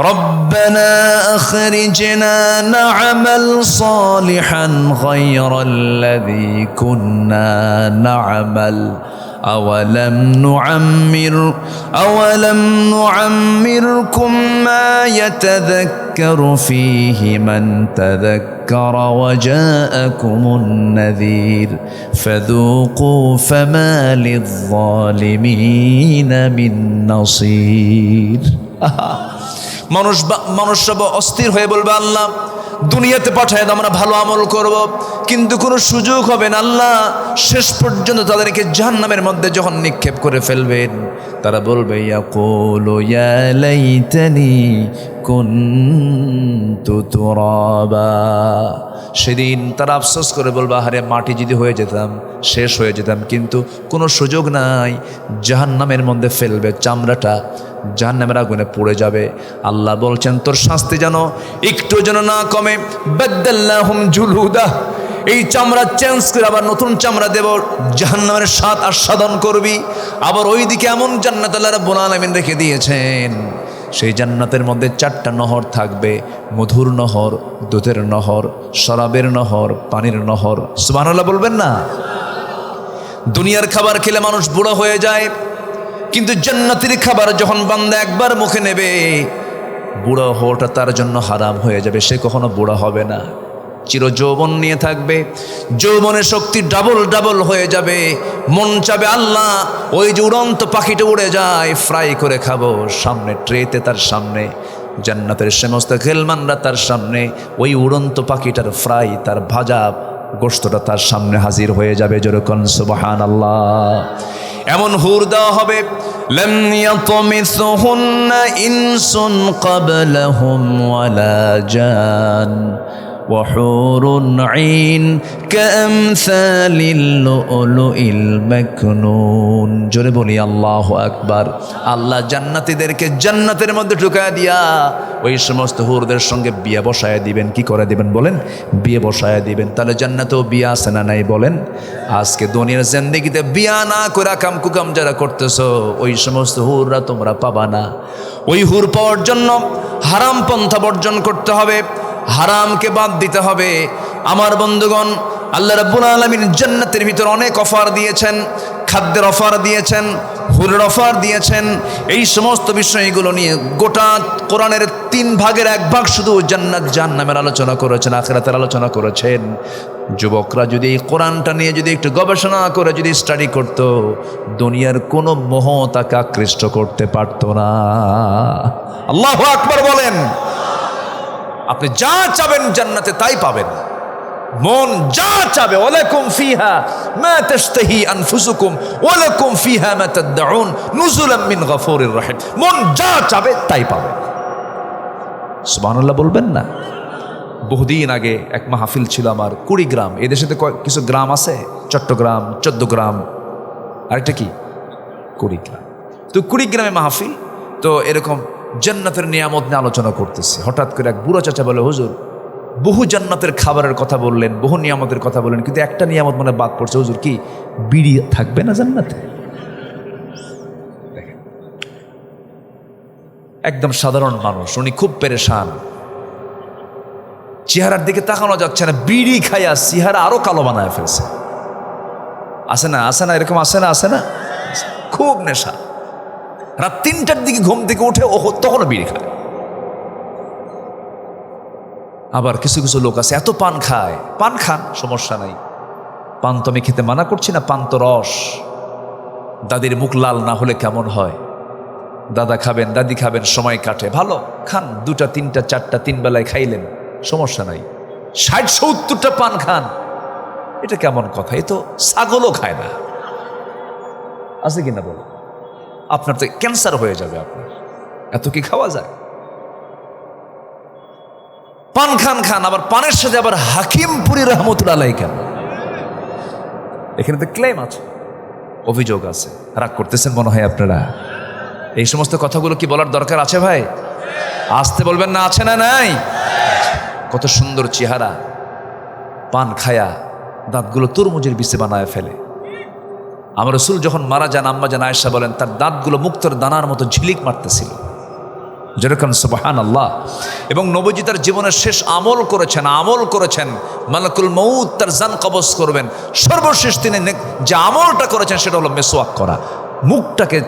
ربنا أخرجنا نعمل صالحا غير الذي كنا نعمل. أولم نعمر أولم نعمركم ما يتذكر فيه من تذكر وجاءكم النذير. فذوقوا فما للظالمين من نصير. মানুষ মানুষ সব অস্থির হয়ে বলবে, আল্লাহ, দুনিয়াতে পাঠায় আমরা ভালো আমল করব। কিন্তু কোনো সুযোগ হবে না, আল্লাহ, শেষ পর্যন্ত তাদেরকে জাহান্নামের মধ্যে যখন নিক্ষেপ করে ফেলবেন, তারা বলবে ইয়া লাইতানি সেদিন তারা আফসোস করে বলবা, আহারে, মাটি যদি হয়ে যেতাম, শেষ হয়ে যেতাম, কিন্তু কোনো সুযোগ নাই। জাহান্নামের মধ্যে ফেলবে চামড়াটা, জাহান্নামের আগুনে পড়ে যাবে। আল্লাহ বলছেন, তোর শাস্তি যেন একটু যেন না কমে। জুলুদা। এই চামড়া চেঞ্জ করে আবার নতুন চামড়া দেব। জাহান্নামের স্বাদ আস্বাদন করবি। আবার ওইদিকে এমন জান্নাত আল্লাহ রাব্বুল আলামিন রেখে দিয়েছেন। সেই জান্নাতের মধ্যে চারটা নহর থাকবে। মধুর নহর, দুধের নহর, শরাবের নহর, পানির নহর। সুবাহ বলবেন না? দুনিয়ার খাবার খেলে মানুষ বুড়ো হয়ে যায়, কিন্তু জান্নাতির খাবার যখন বান্দা একবার মুখে নেবে, বুড়ো হওয়াটা তার জন্য হারাম হয়ে যাবে। সে কখনো বুড়ো হবে না। চির যৌবন নিয়ে থাকবে। যৌবনের শক্তি ডাবল ডাবল হয়ে যাবে। মন চাবে, আল্লাহ, ওই যে উড়ন্ত পাখিটা উড়ে যায় ফ্রাই করে খাব। সামনে ট্রেতে তার সামনে, জান্নাতের সমস্ত খেলমানরা তার সামনে, ওই উড়ন্ত পাখিটার ফ্রাই তার ভাজা গোস্তটা তার সামনে হাজির হয়ে যাবে যেরকম সুবাহান আল্লাহ এমন হুর দেওয়া হবে ইনসুন কবলহুম ওয়ালা জান। وحور عين كأمثال اللؤلؤ المكنون জোরে বলি আল্লাহ আকবার আল্লাহ জান্নাতীদেরকে জান্নাতের মধ্যে ঢুকায় দিয়া ওই সমস্ত হুরদের সঙ্গে বিয়ে বসায় দিবেন কি করে দিবেন বলেন বিয়ে বসায় দিবেন তাহলে জান্নাতেও বিয়ে আছে না নাই বলেন আজকে দুনিয়ার জিন্দেগিতে বিয়া না করে কাম কুকাম যারা করতেছো ওই সমস্ত হুররা তোমরা পাবা না ওই হুর পাওয়ার জন্য হারাম পন্থা বর্জন করতে হবে হারামকে বাদ দিতে হবে। আমার বন্ধুগণ, আল্লাহ রাব্বুল আলামিন জান্নাতের ভিতর অনেক অফার দিয়েছেন, খাদ্যের অফার দিয়েছেন, হুরের অফার দিয়েছেন। এই সমস্ত বিষয়গুলো নিয়ে গোটা কোরআনের তিন ভাগের এক ভাগ শুধু জান্নাত জাহান্নামের আলোচনা করেছেন, আখেরাতের আলোচনা করেছেন। যুবকরা যদি এই কোরআনটা নিয়ে যদি একটু গবেষণা করে, যদি স্টাডি করত, দুনিয়ার কোনো মোহ তাকে আকৃষ্ট করতে পারতো না। আল্লাহ আকবার বলেন। আপনি যা চাবেন জান্নাতে তাই পাবেন। মন যা চাবে ওয়ালাকুম ফিহা মা তাশতাহি আনফুসুকুম ওয়ালাকুম ফিহা মা তাদউন নুজুলাম মিন গফুরির রহিম। মন যা চাবে তাই পাবে সুবহানাল্লাহ বলবেন না? বহুদিন আগে এক মাহফিল ছিল আমার কুড়িগ্রাম। এদেশে তো কিছু গ্রাম আছে? চট্টগ্রাম, চোদ্দগ্রাম। আরেকটা কি? কুড়িগ্রাম। তো কুড়িগ্রামে মাহফিল, তো এরকম জান্নাতের নিয়ামত নিয়ে আলোচনা করতেছে। হঠাৎ করে এক বুড়ো চাচা বলে, হুজুর, বহু জান্নাতের খাবারের কথা বললেন, বহু নিয়ামতের কথা বললেন, কিন্তু একটা নিয়ামত মনে বাদ পড়ছে। হুজুর, কি বিড়ি থাকবে না জান্নাতে? একদম সাধারণ মানুষ, উনি খুব পেরেশান। চেহারার দিকে তাকানো যাচ্ছে না, বিড়ি খাইয়া চেহারা আরও কালো বানায় ফেলছে। আসে না আসে না, এরকম আসে না আসে না? খুব নেশা। রাত তিনটার দিকে ঘুম থেকে উঠে ও তখনও বিড়ি খায়। আবার কিছু কিছু লোক আছে, এত পান খায়। পান খান, সমস্যা নাই। পান তো আমি খেতে মানা করছি না, পান তো রস। দাদির মুখ লাল না হলে কেমন হয়? দাদা খাবেন, দাদি খাবেন, সময় কাটে। ভালো, খান, দুটা, তিনটা, চারটা, তিন বেলায় খাইলেন, সমস্যা নাই। ষাট, সত্তরটা পান খান। এটা কেমন কথা? এ তো ছাগলও খায় না। আছে কিনা বল? আপনার তো ক্যান্সার হয়ে যাবে আপনার। এত কি খাওয়া যায়? পান খান খান, আবার পানের সাথে আবার হাকিমপুরি আলাই কেন এখানে তো ক্লেম আছে, অভিযোগ আছে। রাগ করতেছেন মনে হয় আপনারা। এই সমস্ত কথাগুলো কি বলার দরকার আছে ভাই? আসতে বলবেন না, আছে না নাই? কত সুন্দর চেহারা। পান খায়া দাঁতগুলো তরমুজের বিষে বানায় ফেলে। আমার রসুল যখন মারা যান, আম্মা যান, আয়েশা বলেন, তার দাঁতগুলো মুক্তর দানার মতো ঝিলিক মারতেছিল। যেরকম সুবাহান আল্লাহ এবং নবজি তার জীবনের শেষ আমল করেছেন আমল করেছেন। মালাকুল মৌত তার জান কবজ করবেন। সর্বশেষ তিনি যে আমলটা করেছেন, সেটা হলো মেসোয়াক করা। মুখটাকে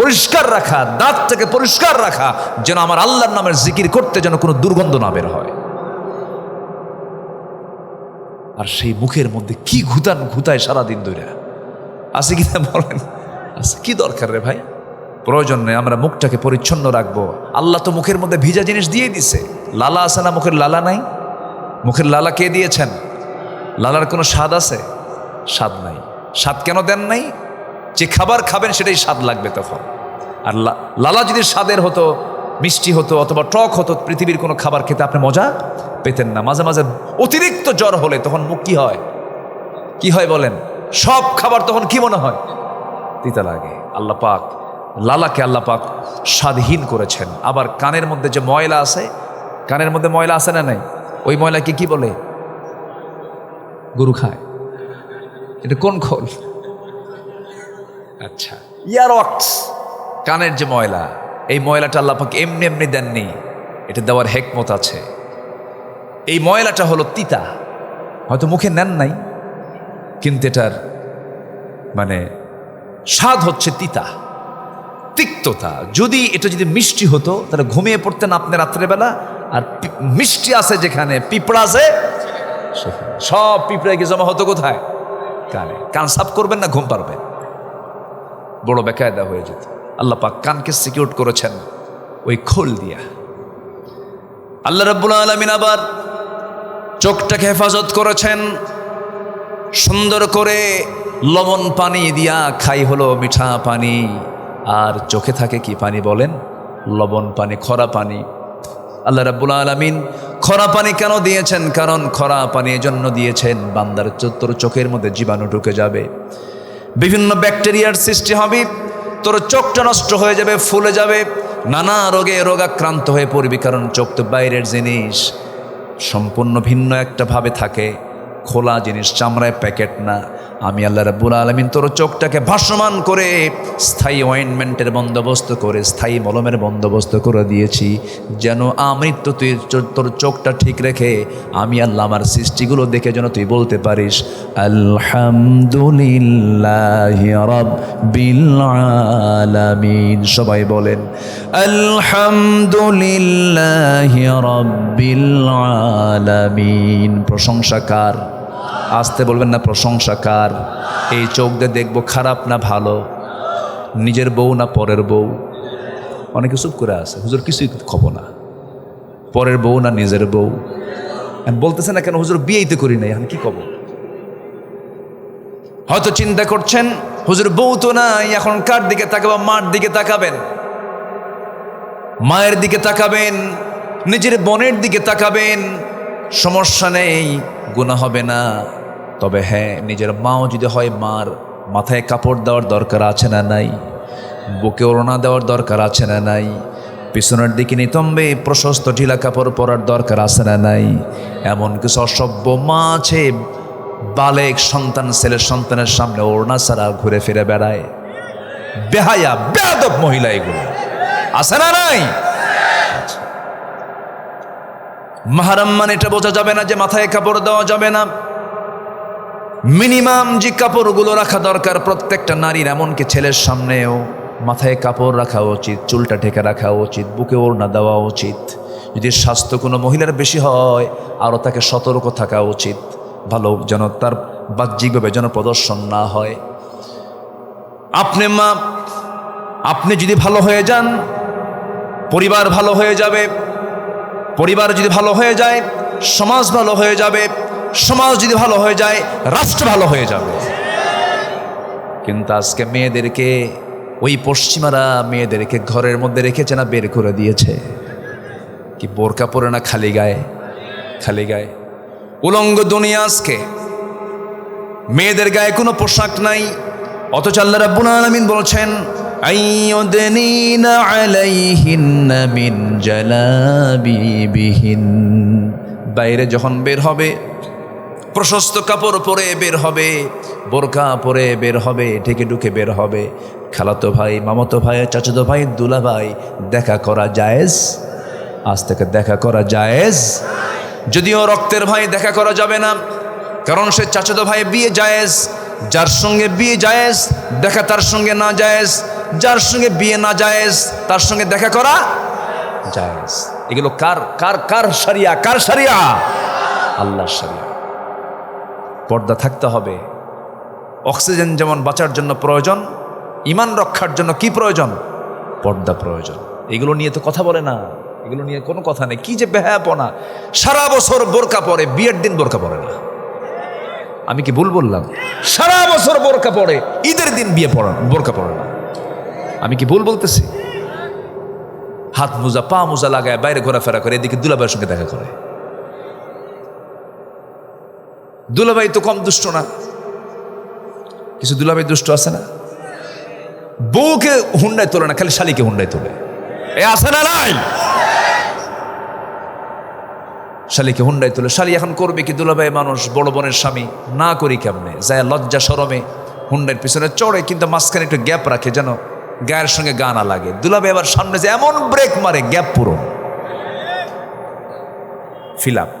পরিষ্কার রাখা, দাঁতটাকে পরিষ্কার রাখা, যেন আমার আল্লাহর নামের জিকির করতে যেন কোনো দুর্গন্ধ না বের হয়। আর সেই মুখের মধ্যে কি ঘুতান ঘুতায় সারাদিন ধরে আছে কি না বলেন? আছে। কি দরকার রে ভাই? প্রয়োজন নেই, আমরা মুখটাকে পরিচ্ছন্ন রাখব। আল্লাহ তো মুখের মধ্যে ভিজা জিনিস দিয়ে দিছে। লালা আছে না মুখের লালা নাই? মুখের লালা কে দিয়েছেন? লালার কোনো স্বাদ আছে? স্বাদ নাই। স্বাদ কেন দেন নাই? যে খাবার খাবেন সেটাই স্বাদ লাগবে তখন। আর লালা যদি স্বাদের হতো, মিষ্টি হতো, অথবা টক হতো, পৃথিবীর কোনো খাবার খেতে আপনি মজা পেতেন না। মাঝে মাঝে অতিরিক্ত জ্বর হলে তখন মুখ কি হয়? কি হয় বলেন? সব খাবার তখন কি মনে হয়? তিতা লাগে। আল্লাহ পাক লালাকে আল্লাহ পাক স্বাধীন করেছেন। আবার কানের মধ্যে যে ময়লা আছে, কানের মধ্যে ময়লা আছে না নাই? ওই ময়লাকে কি বলে? গরু খায়। এটা কোন খোল? আচ্ছা। ইয়ারক্স কানের যে ময়লা, এই ময়লাটা আল্লাহ পাক এমনি এমনি দেননি। এটা দেওয়ার হেকমত আছে। এই ময়লাটা হলো তিতা। হয়তো মুখে নেন নাই। কিন্তু এটার মানে স্বাদ হচ্ছে তিতা, তিক্ততা। যদি এটা যদি মিষ্টি হতো, তাহলে ঘুমিয়ে পড়তেন আপনি রাত্রেবেলা, আর মিষ্টি আছে যেখানে, পিঁপড়া আছে সব পিঁপড়ায় গিয়ে জমা হতো কোথায়? কানে। কান সাফ করবেন না, ঘুম পারবেন বড় বেকায়দা হয়ে যেত। আল্লাহ পাক কানকে সিকিউর করেছেন ওই খোল দিয়া। আল্লাহ রাব্বুল আলমিন আবার চোখটাকে হেফাজত করেছেন। সুন্দর করে লবণ পানি দিয়া খাই হলো মিঠা পানি। আর চোখে থাকে কি পানি বলেন? লবণ পানি, খরা পানি। আল্লাহ রাব্বুল আলামিন খরা পানি কেন দিয়েছেন? কারণ খরা পানি এজন্য দিয়েছেন, বান্দার তোর চোখের মধ্যে জীবাণু ঢুকে যাবে। বিভিন্ন ব্যাকটেরিয়ার সৃষ্টি হবে, তোর চোখটা নষ্ট হয়ে যাবে, ফুলে যাবে, নানা রোগে রোগাক্রান্ত হয়ে পড়বি, কারণ চোখ তো বাইরের জিনিস। সম্পূর্ণ ভিন্ন একটা ভাবে থাকে। খোলা জিনিস চামড়ায় প্যাকেট না। আমি আল্লাহ রাব্বুল আলমিন তোর চোখটাকে ভাসমান করে স্থায়ী অয়েনমেন্টের বন্দোবস্ত করে, স্থায়ী মলমের বন্দোবস্ত করে দিয়েছি, যেন আমৃত্যু তুই তোর চোখটা ঠিক রেখে আমি আল্লাহ আমার সৃষ্টিগুলো দেখে যেন তুই বলতে পারিস, আলহামদুলিল্লাহ আলামিন। সবাই বলেন, আলহামদুলিল্লাহ রব্বিল আলামিন। প্রশংসাকার আসতে বলবেন না প্রশংসাকার এই চোখ দিয়ে দেখব খারাপ না ভালো, নিজের বউ না পরের বউ? অনেকে চুপ করে আছে, হুজুর কিছুই খবর না। পরের বউ না নিজের বউ? বলতেছে না কেন, হুজুর বিয়েই তো করি নাই, এখন কি কব হয়তো চিন্তা করছেন, হুজুর বউ তো নাই, এখন কার দিকে তাকাবেন, মার দিকে তাকাবেন? মায়ের দিকে তাকাবেন, নিজের বোনের দিকে তাকাবেন, সমস্যা নেই। গুণা হবে না। তবে হ্যাঁ নিজের মাও যদি হয় মার, মাথায় কাপড় দেওয়ার দরকার আছে না নাই? বুকে ওড়না দেওয়ার দরকার আছে না নাই? পিছনের দিকে নিতম্বে প্রশস্ত ঢিলা কাপড় পরার দরকার আছে না নাই? এমন কিছু অসভ্য মা আছে, বালেক সন্তান ছেলের সন্তানের সামনে ওড়না ছাড়া ঘুরে ফিরে বেড়ায়। বেহায়া, বেয়াদব মহিলা এগুলো। আছে না নাই? মাহারাম মানে এটা বোঝা যাবে না যে মাথায় কাপড় দেওয়া যাবে না। মিনিমাম যে কাপড়গুলো রাখা দরকার প্রত্যেকটা নারীর, এমনকি ছেলের সামনেও মাথায় কাপড় রাখা উচিত, চুলটা ঢেকে রাখা উচিত, বুকে ওড়না দেওয়া উচিত। যদি স্বাস্থ্য কোনো মহিলার বেশি হয়, আরও তাকে সতর্ক থাকা উচিত, ভালো যেন তার বাহ্যিকভাবে যেন প্রদর্শন না হয়। আপনি মা, আপনি যদি ভালো হয়ে যান, পরিবার ভালো হয়ে যাবে পরিবার যদি ভালো হয়ে যায়, সমাজ ভালো হয়ে যাবে, সমাজ যদি ভালো হয়ে যায়, রাষ্ট্র ভালো হয়ে যাবে। কিন্তু আজকে মেয়েদেরকে, ওই পশ্চিমারা মেয়েদেরকে ঘরের মধ্যে রেখেছে না, বের করে দিয়েছে? কি বোরকা পরে না খালি গায়ে? খালি গায়ে। উলঙ্গ দুনিয়া আজকে। মেয়েদের গায়ে কোনো পোশাক নাই, অথচ আল্লাহ রাব্বুল আলামিন বলছেন আইয়ুদনিনা আলাইহিন্না মিন জালাবিবিহিন। বাইরে যখন বের হবে, প্রশস্ত কাপড় পরে বের হবে, বোরকা পরে বের হবে, ঢেকে ঢুকে বের হবে। খালাতো ভাই, মামাতো ভাই, চাচাতো ভাই, দুলা ভাই, দেখা করা জায়েজ? আজ থেকে দেখা করা জায়েজ? যদিও রক্তের ভাই দেখা করা যাবে না, কারণ সে চাচাতো ভাই বিয়ে জায়েজ, যার সঙ্গে বিয়ে জায়েজ, দেখা তার সঙ্গে না জায়েজ যার সঙ্গে বিয়ে না জায়েজ, তার সঙ্গে দেখা করা জায়েজ। এগুলো কার কার কার সারিয়া কার সারিয়া আল্লাহর সারিয়া পর্দা থাকতে হবে। অক্সিজেন যেমন বাঁচার জন্য প্রয়োজন, ইমান রক্ষার জন্য কি প্রয়োজন? পর্দা প্রয়োজন। এগুলো নিয়ে তো কথা বলে না। এগুলো নিয়ে কোনো কথা নেই। কি যে বেহাপনা সারা বছর বোরকা পরে, বিয়ের দিন বোরকা পরে না। আমি কি ভুল বললাম? সারা বছর বোরকা পরে, ঈদের দিন বিয়ে পড়া বোরকা পড়ে না। আমি কি ভুল বলতেছি? হাত মোজা, পা মোজা লাগায় বাইরে ঘোরাফেরা করে, এদিকে দুলাভাইয়ের সঙ্গে দেখা করে। দুলাভাই তো কম দুষ্ট না। কিছু দুলাভাই দুষ্ট আছে না? বউকে হুন্ডায় তোলে না, খালি শালিকে হুন্ডায় তোলে। এ আছে না নাই? শালিকে হুন্ডায় তোলে। শালি এখন করবে কি? দুলাভাই মানুষ, বড় বোনের স্বামী, না করি কেমনে? যায় লজ্জা সরমে হুন্ডার পিছনে চড়ে, কিন্তু মাঝখানে একটু গ্যাপ রাখে, যেন গায়ের সঙ্গে গানা লাগে। দুলাভাই এবার সামনে যে এমন ব্রেক মারে গ্যাপ পুরো ফিল